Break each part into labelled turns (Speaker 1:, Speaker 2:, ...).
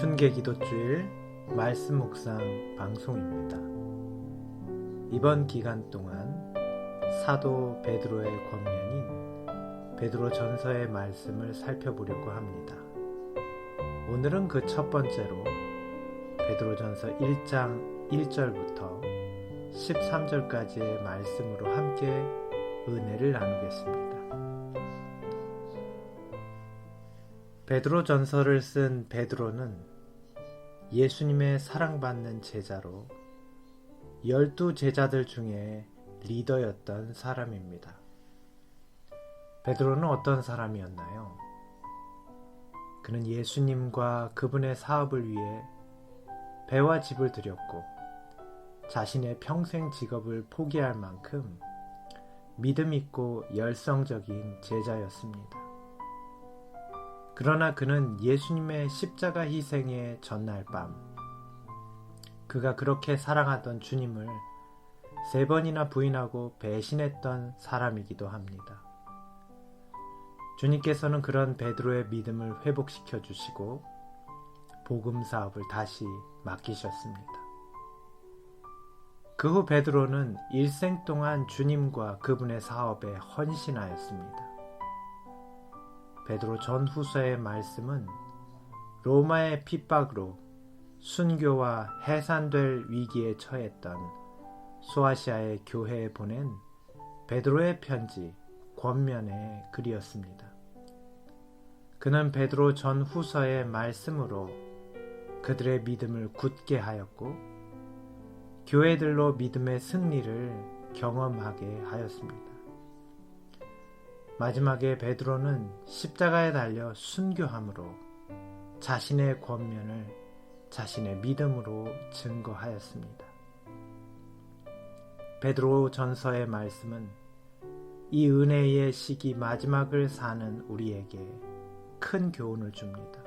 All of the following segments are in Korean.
Speaker 1: 순계 기도주일 말씀 묵상 방송입니다. 이번 기간 동안 사도 베드로의 권면인 베드로 전서의 말씀을 살펴보려고 합니다. 오늘은 그 첫 번째로 베드로 전서 1장 1절부터 13절까지의 말씀으로 함께 은혜를 나누겠습니다. 베드로 전서를 쓴 베드로는 예수님의 사랑받는 제자로 열두 제자들 중에 리더였던 사람입니다. 베드로는 어떤 사람이었나요? 그는 예수님과 그분의 사업을 위해 배와 집을 들였고 자신의 평생 직업을 포기할 만큼 믿음 있고 열성적인 제자였습니다. 그러나 그는 예수님의 십자가 희생의 전날 밤, 그가 그렇게 사랑하던 주님을 세 번이나 부인하고 배신했던 사람이기도 합니다. 주님께서는 그런 베드로의 믿음을 회복시켜 주시고 복음 사업을 다시 맡기셨습니다. 그 후 베드로는 일생 동안 주님과 그분의 사업에 헌신하였습니다. 베드로 전후서의 말씀은 로마의 핍박으로 순교와 해산될 위기에 처했던 소아시아의 교회에 보낸 베드로의 편지 권면의 글이었습니다. 그는 베드로 전 후서의 말씀으로 그들의 믿음을 굳게 하였고 교회들로 믿음의 승리를 경험하게 하였습니다. 마지막에 베드로는 십자가에 달려 순교함으로 자신의 권면을 자신의 믿음으로 증거하였습니다. 베드로 전서의 말씀은 이 은혜의 시기 마지막을 사는 우리에게 큰 교훈을 줍니다.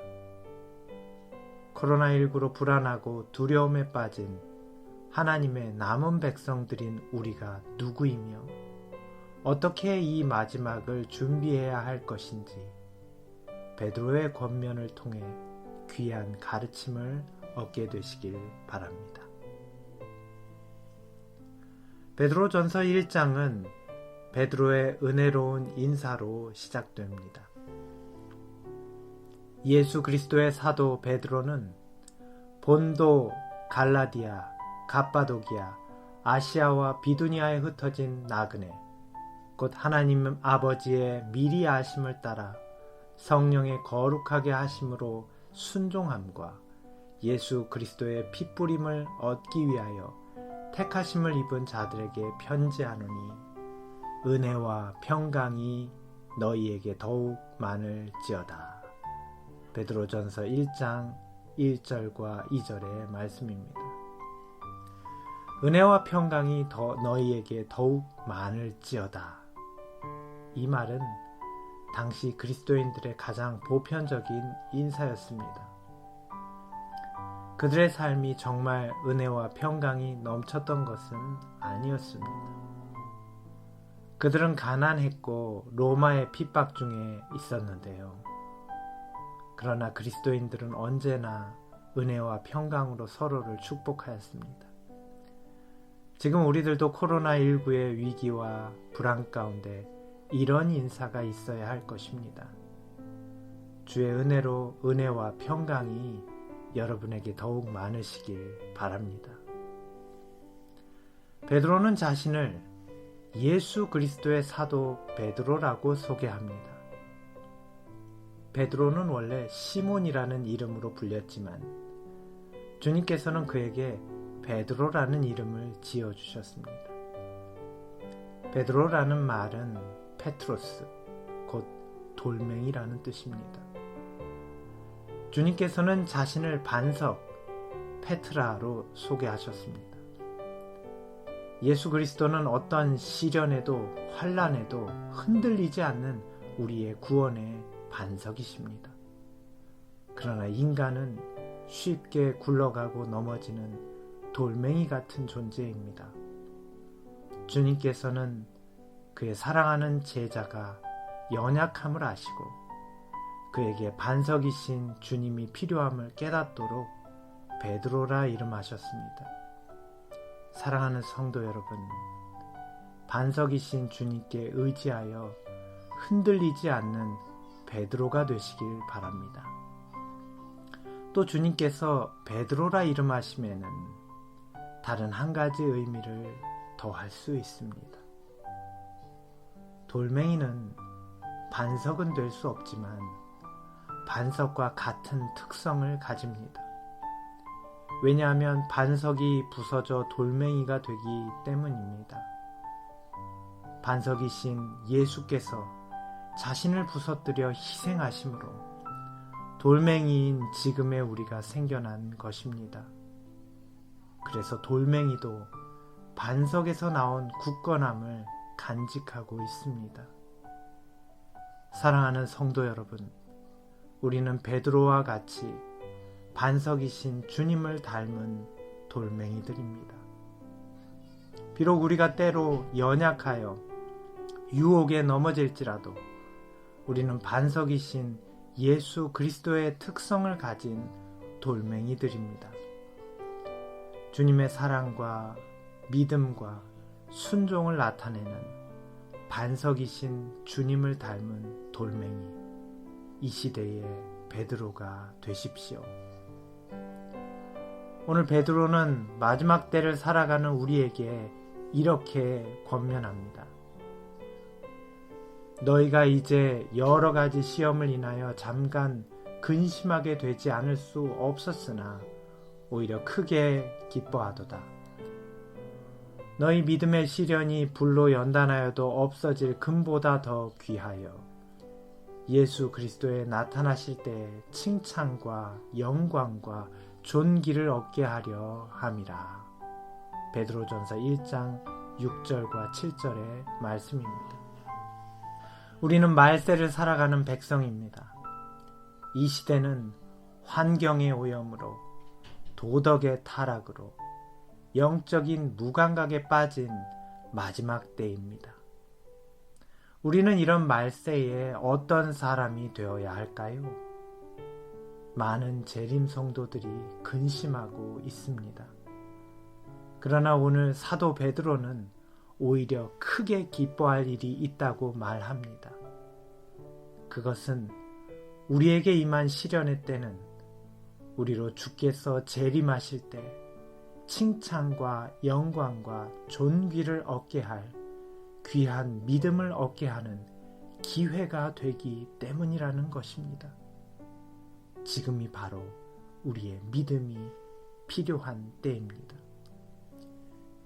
Speaker 1: 코로나19로 불안하고 두려움에 빠진 하나님의 남은 백성들인 우리가 누구이며 어떻게 이 마지막을 준비해야 할 것인지 베드로의 권면을 통해 귀한 가르침을 얻게 되시길 바랍니다. 베드로 전서 1장은 베드로의 은혜로운 인사로 시작됩니다. 예수 그리스도의 사도 베드로는 본도, 갈라디아, 갑바도기아, 아시아와 비두니아에 흩어진 나그네, 곧 하나님 아버지의 미리 아심을 따라 성령의 거룩하게 하심으로 순종함과 예수 그리스도의 핏부림을 얻기 위하여 택하심을 입은 자들에게 편지하노니 은혜와 평강이 너희에게 더욱 많을지어다. 베드로전서 1장 1절과 2절의 말씀입니다. 은혜와 평강이 더 너희에게 더욱 많을지어다. 이 말은 당시 그리스도인들의 가장 보편적인 인사였습니다. 그들의 삶이 정말 은혜와 평강이 넘쳤던 것은 아니었습니다. 그들은 가난했고 로마의 핍박 중에 있었는데요. 그러나 그리스도인들은 언제나 은혜와 평강으로 서로를 축복하였습니다. 지금 우리들도 코로나19의 위기와 불안 가운데 이런 인사가 있어야 할 것입니다. 주의 은혜로 은혜와 평강이 여러분에게 더욱 많으시길 바랍니다. 베드로는 자신을 예수 그리스도의 사도 베드로라고 소개합니다. 베드로는 원래 시몬이라는 이름으로 불렸지만 주님께서는 그에게 베드로라는 이름을 지어 주셨습니다. 베드로라는 말은 페트로스, 곧 돌멩이라는 뜻입니다. 주님께서는 자신을 반석, 페트라로 소개하셨습니다. 예수 그리스도는 어떤 시련에도 환란에도 흔들리지 않는 우리의 구원의 반석이십니다. 그러나 인간은 쉽게 굴러가고 넘어지는 돌멩이 같은 존재입니다. 주님께서는 그의 사랑하는 제자가 연약함을 아시고 그에게 반석이신 주님이 필요함을 깨닫도록 베드로라 이름하셨습니다. 사랑하는 성도 여러분, 반석이신 주님께 의지하여 흔들리지 않는 베드로가 되시길 바랍니다. 또 주님께서 베드로라 이름하심에는 다른 한 가지 의미를 더할 수 있습니다. 돌멩이는 반석은 될 수 없지만 반석과 같은 특성을 가집니다. 왜냐하면 반석이 부서져 돌멩이가 되기 때문입니다. 반석이신 예수께서 자신을 부서뜨려 희생하심으로 돌멩이인 지금의 우리가 생겨난 것입니다. 그래서 돌멩이도 반석에서 나온 굳건함을 간직하고 있습니다. 사랑하는 성도 여러분, 우리는 베드로와 같이 반석이신 주님을 닮은 돌멩이들입니다. 비록 우리가 때로 연약하여 유혹에 넘어질지라도 우리는 반석이신 예수 그리스도의 특성을 가진 돌멩이들입니다. 주님의 사랑과 믿음과 순종을 나타내는 반석이신 주님을 닮은 돌멩이 이 시대의 베드로가 되십시오. 오늘 베드로는 마지막 때를 살아가는 우리에게 이렇게 권면합니다. 너희가 이제 여러 가지 시험을 인하여 잠깐 근심하게 되지 않을 수 없었으나 오히려 크게 기뻐하도다. 너희 믿음의 시련이 불로 연단하여도 없어질 금보다 더 귀하여 예수 그리스도에 나타나실 때 칭찬과 영광과 존귀를 얻게 하려 함이라. 베드로전서 1장 6절과 7절의 말씀입니다. 우리는 말세를 살아가는 백성입니다. 이 시대는 환경의 오염으로 도덕의 타락으로 영적인 무감각에 빠진 마지막 때입니다. 우리는 이런 말세에 어떤 사람이 되어야 할까요? 많은 재림 성도들이 근심하고 있습니다. 그러나 오늘 사도 베드로는 오히려 크게 기뻐할 일이 있다고 말합니다. 그것은 우리에게 임한 시련의 때는 우리로 주께서 재림하실 때 칭찬과 영광과 존귀를 얻게 할 귀한 믿음을 얻게 하는 기회가 되기 때문이라는 것입니다. 지금이 바로 우리의 믿음이 필요한 때입니다.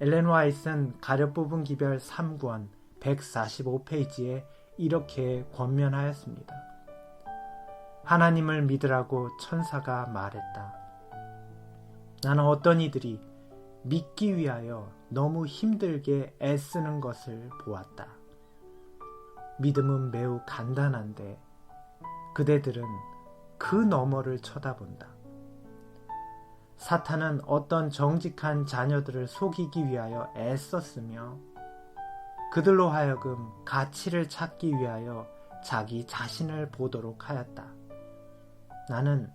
Speaker 1: 엘렌 와이슨 가려 뽑은 기별 3권 145페이지에 이렇게 권면하였습니다. 하나님을 믿으라고 천사가 말했다. 나는 어떤 이들이 믿기 위하여 너무 힘들게 애쓰는 것을 보았다. 믿음은 매우 간단한데 그대들은 그 너머를 쳐다본다. 사탄은 어떤 정직한 자녀들을 속이기 위하여 애썼으며 그들로 하여금 가치를 찾기 위하여 자기 자신을 보도록 하였다. 나는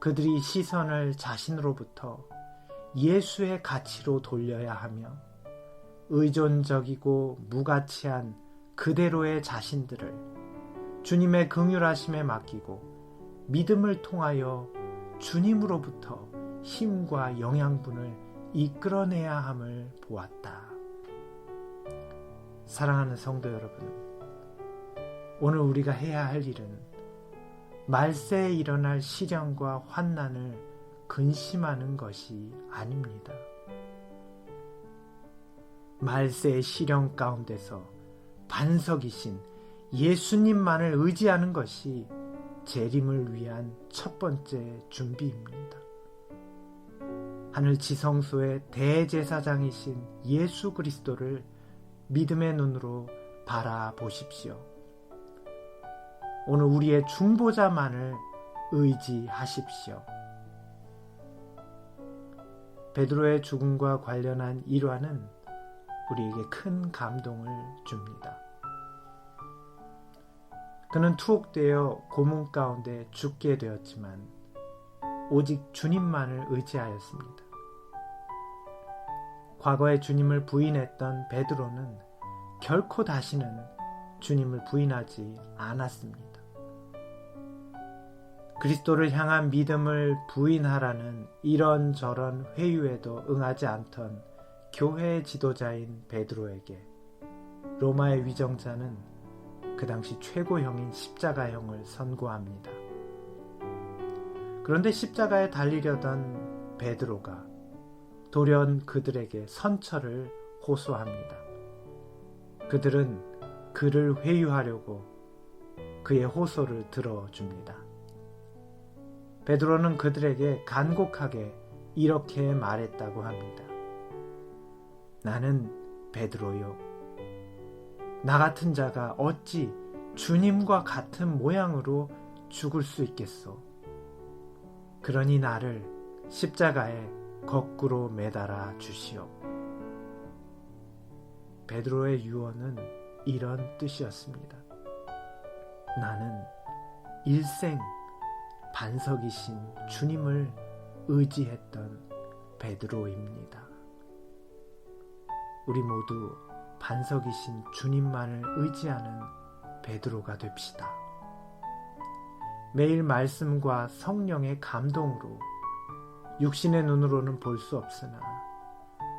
Speaker 1: 그들이 시선을 자신으로부터 예수의 가치로 돌려야 하며 의존적이고 무가치한 그대로의 자신들을 주님의 긍휼하심에 맡기고 믿음을 통하여 주님으로부터 힘과 영양분을 이끌어내야 함을 보았다. 사랑하는 성도 여러분, 오늘 우리가 해야 할 일은 말세에 일어날 시련과 환난을 근심하는 것이 아닙니다. 말세의 시련 가운데서 반석이신 예수님만을 의지하는 것이 재림을 위한 첫 번째 준비입니다. 하늘 지성소의 대제사장이신 예수 그리스도를 믿음의 눈으로 바라보십시오. 오늘 우리의 중보자만을 의지하십시오. 베드로의 죽음과 관련한 일화는 우리에게 큰 감동을 줍니다. 그는 투옥되어 고문 가운데 죽게 되었지만 오직 주님만을 의지하였습니다. 과거에 주님을 부인했던 베드로는 결코 다시는 주님을 부인하지 않았습니다. 그리스도를 향한 믿음을 부인하라는 이런저런 회유에도 응하지 않던 교회의 지도자인 베드로에게 로마의 위정자는 그 당시 최고형인 십자가형을 선고합니다. 그런데 십자가에 달리려던 베드로가 돌연 그들에게 선처를 호소합니다. 그들은 그를 회유하려고 그의 호소를 들어줍니다. 베드로는 그들에게 간곡하게 이렇게 말했다고 합니다. 나는 베드로요. 나 같은 자가 어찌 주님과 같은 모양으로 죽을 수 있겠소? 그러니 나를 십자가에 거꾸로 매달아 주시오. 베드로의 유언은 이런 뜻이었습니다. 나는 일생 반석이신 주님을 의지했던 베드로입니다. 우리 모두 반석이신 주님만을 의지하는 베드로가 됩시다. 매일 말씀과 성령의 감동으로 육신의 눈으로는 볼 수 없으나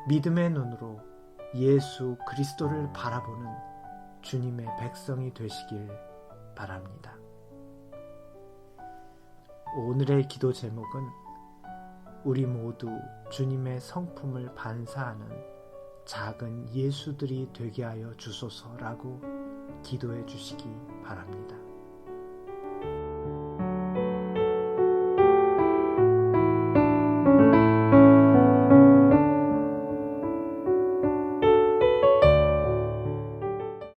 Speaker 1: 믿음의 눈으로 예수 그리스도를 바라보는 주님의 백성이 되시길 바랍니다. 오늘의 기도 제목은 우리 모두 주님의 성품을 반사하는 작은 예수들이 되게 하여 주소서라고 기도해 주시기 바랍니다.